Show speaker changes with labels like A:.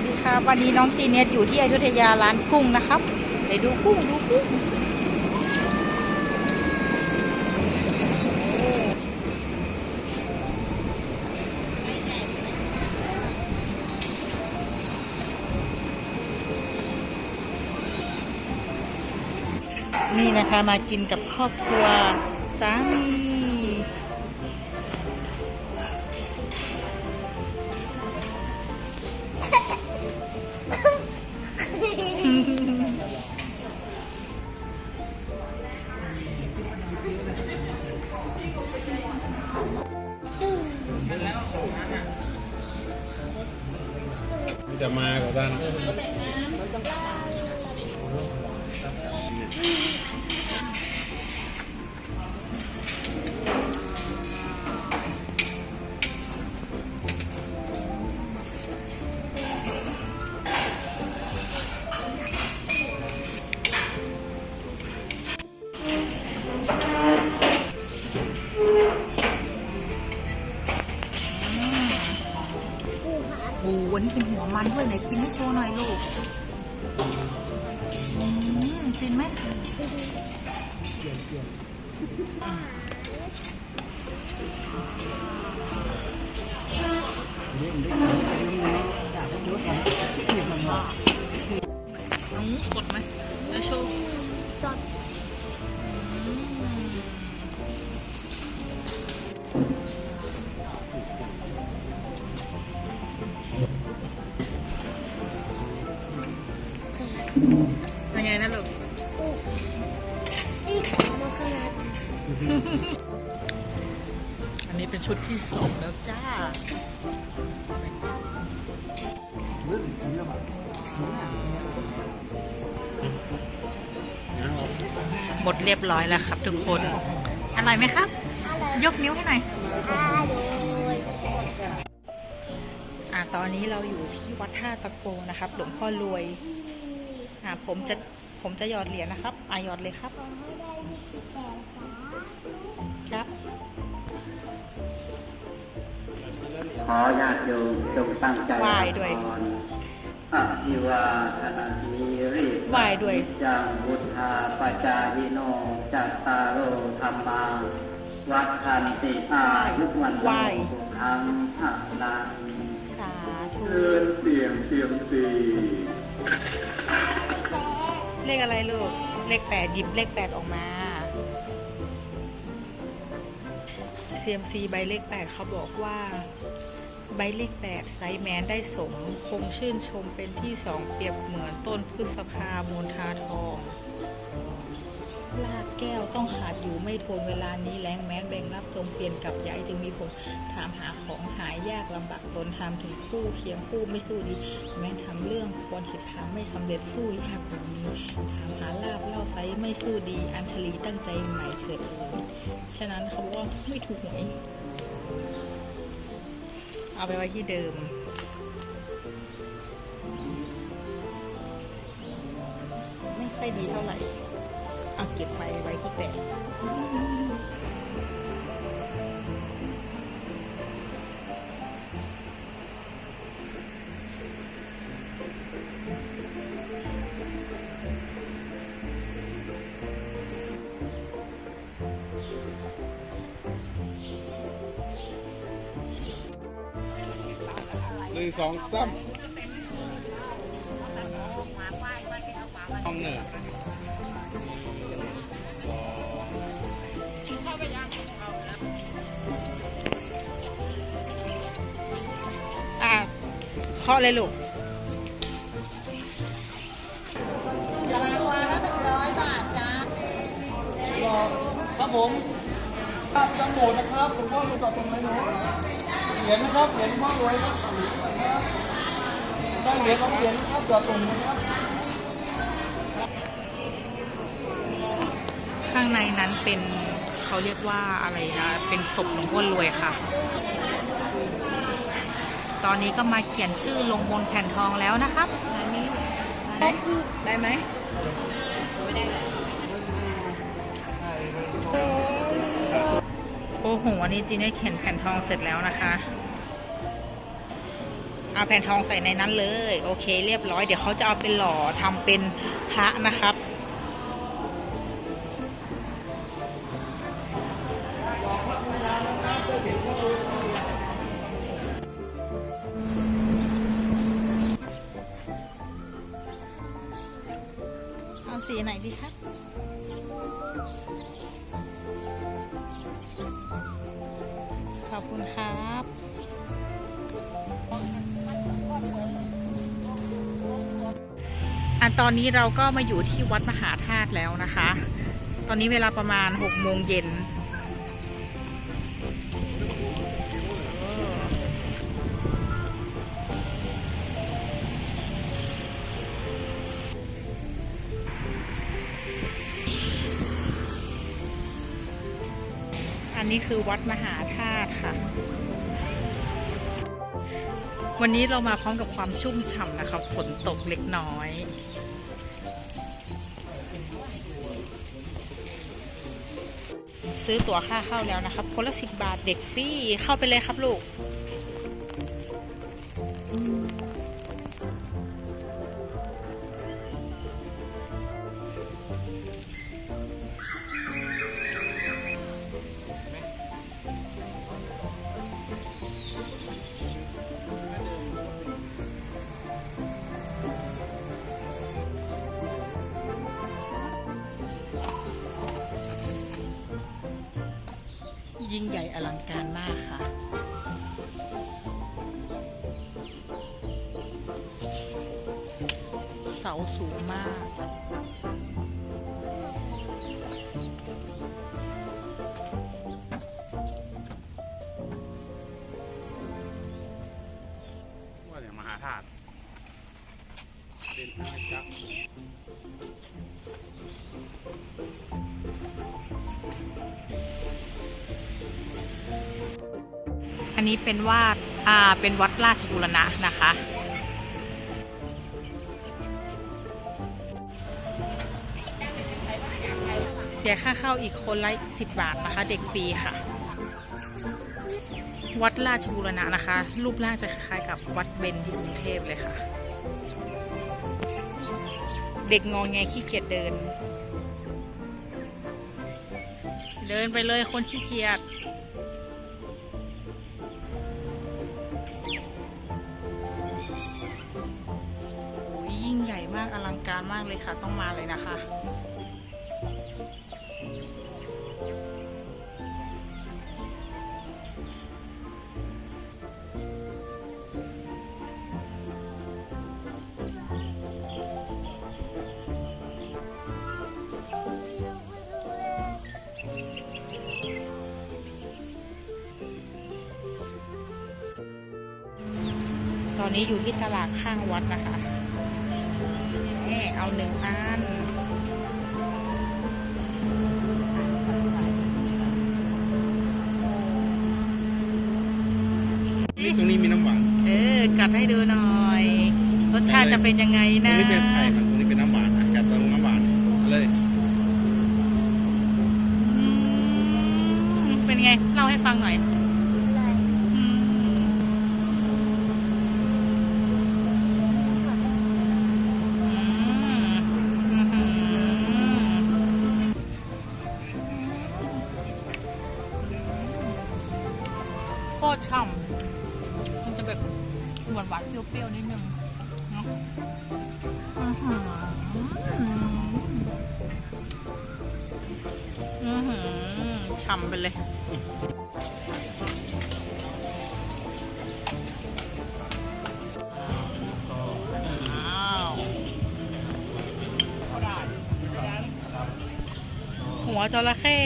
A: สดีครับ วันนี้น้องจีเนตอยู่ที่อยุธยาร้านกุ้งนะครับไปดูกุ้งดูกุ้งนี่นะคะมากินกับครอบครัวสามี
B: จะมากับด้าน
A: วันนี้เป็นหัวมันด้วยไหนกินให้โชว์หน่อยลูก ยังไงนะลูก
C: อีกมาขนาด
A: อันนี้เป็นชุดที่สองแล้วจ้าหมดเรียบร้อยแล้วครับทุกคน อร่อยไหมครับ ยกนิ้วให้หน่อย
C: อ่า
A: ตอนนี้เราอยู่ที่วัดท่าตะโกนะครับ หลวงพ่อรวย อ่าผมจะผมจะหยอดเหรียญนะครับอ่าหยอดเลยครับ
C: ผมไม่ได้ยี่สิบแปดสา
A: ครับ
D: ขอญาติโยมจงตั้งใจ
A: ไหว้ด้วย
D: ก่อนอภิวาทนาทีริ
A: ไหว้ด้วย
D: จังบุทธาปจายิโนจัตตารโอธรรมาวัดทันติอายุวันโน
A: ไหว้
D: สุขังภาลัง
A: สาธุ
B: เดินเสี่ยงเซียมซี
A: เลขอะไรลูก เลขแปดหยิบเลขแปดออกมา CMC ใบเลขแปดเขาบอกว่า บเลขแปดไซแมนได้สม คงชื่นชมเป็นที่สองเปรียบเหมือนต้นพฤษภามูลทาทองลากแก้วต้องขาดอยู่ไม่ทนเวลานี้แรงแม้แบ่งรับจงเปลี่ยนกับย้ายจึงมีผมถามหาของหายยากลำบากตนทำถึงคู่เคียงคู่ไม่สู้ดี แม้นทำเรื่องควรเหตุทำไม่สำเร็จสู้ยากกว่านี้ถามหาลาบเล่าไซไม่สู้ดี อัญชลีตั้งใจใหม่เถิดเอ่ยฉะนั้นเขาว่าไม่ถูกหวย เอาไปไว้ที่เดิม ไม่ค่อยดีเท่าไหร่เอาเก็บไปไว้ที่แปะ
B: นึ่งสองสามห้องหนึ่ง
A: อะเคาะเลยลูก
B: ครับผมครับจังโหดนะครับหลวงพ่อรู้จักตรงไหนหนูเห รียญนะครับเหรียญพ่อรวยครับได้เหรียญของเหรียญนะครับจอดตรงนี้ครับ
A: ข้างในนั้นเป็นเขาเรียกว่าอะไรนะ เป็นศพหลวงพ่อรวยค่ะ ตอนนี้ก็มาเขียนชื่อลงบนแผ่นทองแล้วนะครับอันนี้ได้ไหมโอ้โห อันนี้จีเน่เขียนแผ่นทองเสร็จแล้วนะคะ เอาแผ่นทองใส่ในนั้นเลย โอเค เรียบร้อยเดี๋ยวเขาจะเอาเป็นหล่อทำเป็นพระนะครับเอาสีไหนดีคะข อันตอนนี้เราก็มาอยู่ที่วัดมหาธาตุแล้วนะคะ ตอนนี้เวลาประมาณ6โมงเย็นอันนี้คือวัดมหาธาตุค่ะ วันนี้เรามาพร้อมกับความชุ่มฉ่ำนะคะฝนตกเล็กน้อยซื้อตั๋วค่าเข้าแล้วนะครับ คนละสิบบาทเด็กฟรีเข้าไปเลยครับลูก ยิ่งใหญ่อลังการมากค่ะ เสาสูงมาก
B: ว่าเนี่ยมหาธาตุเป็นอาณาจักร
A: อันนี้เป็นวาดอ่าเป็นวัดราชบุรณะนะคะ เสียค่าเข้าอีกคนละสิบบาทนะคะ เด็กฟรีค่ะ วัดราชบุรณะนะคะ รูปร่างจะคล้ายๆกับวัดเบญที่กรุงเทพเลยค่ะ เด็กงองแงขี้เกียจเดิน เดินไปเลยคนขี้เกียจ มากอลังการมากเลยค่ะ ต้องมาเลยนะคะตอนนี้อยู่ที่ตลาดข้างวัดนะคะ เอาหนึ่งอัน
B: นี่ตรงนี้มีน้ำหวาน
A: เออ กัดให้ดูหน่อย รสชาติจะเป็นยังไง
B: ตรง
A: นะ
B: นี้เป็นไข่มันตรงนี้เป็นน้ำหวานอะกัดตรงน้ำหวานเลย
A: อืมเป็นไง เล่าให้ฟังหน่อย
C: เลย
A: โคตรฉ่ำมันจะแบบหวานหวานๆเปรี้ยวๆนิดนึงเนาะอื้อหืออื้อหือฉ่ำไปเลยอ้าวหัวจระเข้